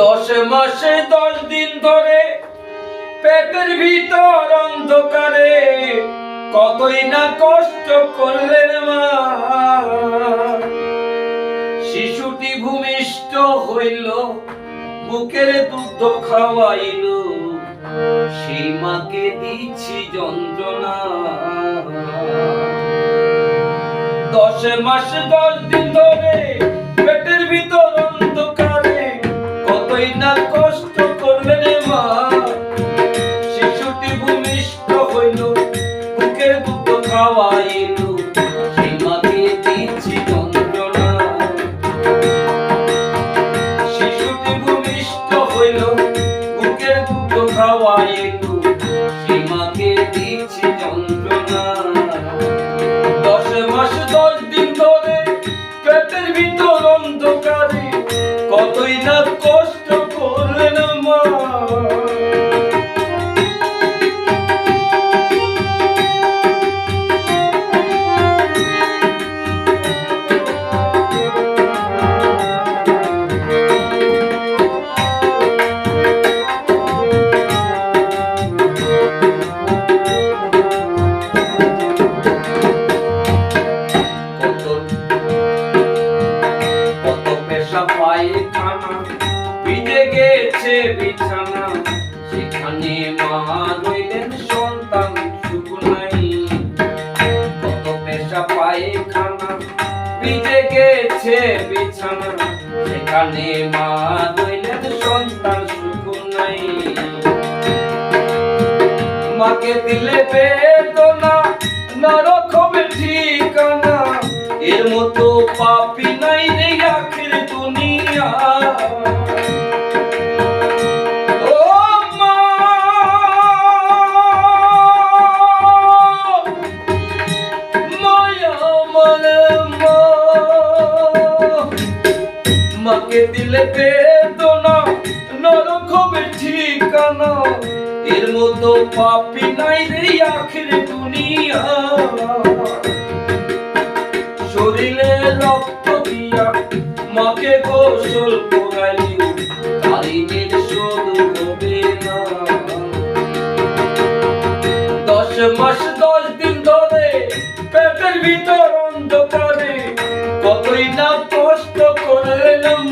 দশ মাসে দশ দিন ধরে পেটের ভিতর অন্ধকারে কতই না কষ্ট করলেন মা। শিশুটি ভূমিষ্ঠ হইল, বুকের দুধ খাওয়াইল, সেই মাকে দিচ্ছি যন্ত্রণা। দশ মাস দশ দিন ধরে কতই না কষ্ট করলেন মা। শিশুটি ভূমিষ্ঠ হইল, বুকের দুধ খাওয়াইল। সেই মাকে দিচ্ছি যন্ত্রণা। শিশুটি ভূমিষ্ঠ হইল, বুকের সেই দিচ্ছি গেছে বিছানা। সেখানে মা রইলেন সন্তান, সুখ নাই। কত পেশা পায়ে খানা ভিজে গেছে বিছানা। সেখানে মা রইলেন সন্তান, সুখ নাই। মাকে দিলে বেদনা, নরকমের ঠিকানা। এর মতো পাপি নাই রে আখির দুনিয়া। মাকে দিলে বেদনা নরকমের ঠিকানা। এর মতো পাপি নাই রে আখির দুনিয়া। শরীরে রক্ত দিয়া মাকে গোসল করাইলিও কালিনের শোধ হবে না। দশ মাস, দশ দিন ধরে পেটের ভিতর অন্ধকারে কতই না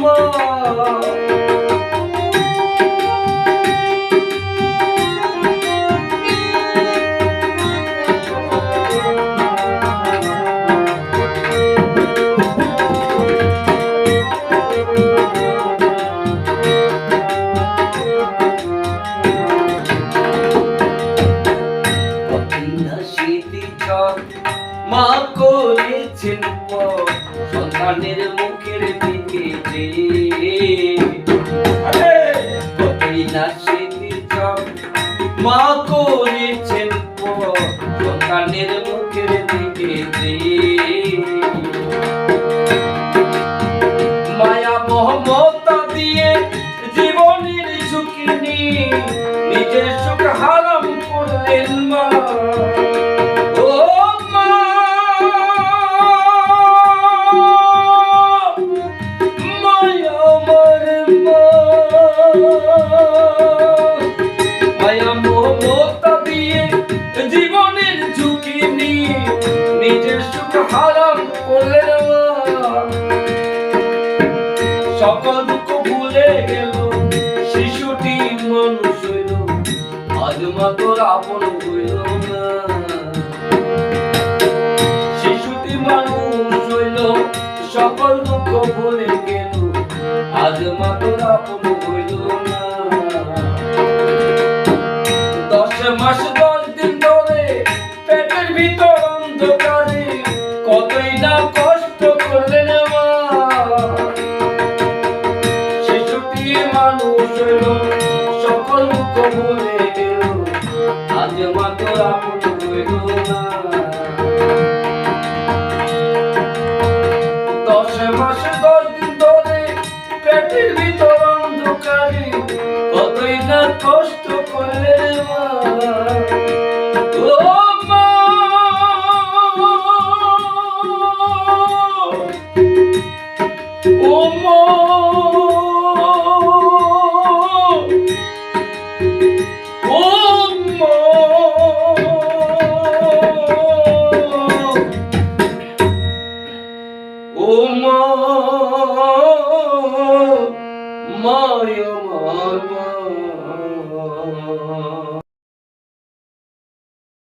কষ্ট সন্তানের মুখের দিকে মা করেছেন সন্তানের মুখের দিকে মায়া মহমতা দিয়ে জীবনের নিজের সুখ হারাম করলেন মা। নিয়ে নিজের সুখ হারাম করলেন সকল দুঃখ ভুলে গেল, শিশুটি মানুষ হইল, আজ মা তোর আপন হইল শিশুটি মানুষ হইল, সকল দুঃখ ভুলে গেল, আজ মা তোর আপন হইল না। ভিতর অন্ধকারে কতই না কষ্ট করলেন শিশুটি মানুষ হইল, সকল দুঃখ ভুলে গেল, আজ মাত্র আপন হইল না। দশ মাস, দশ দিন ধরে পেটের ভিতর মা! মা মায় আমার মা।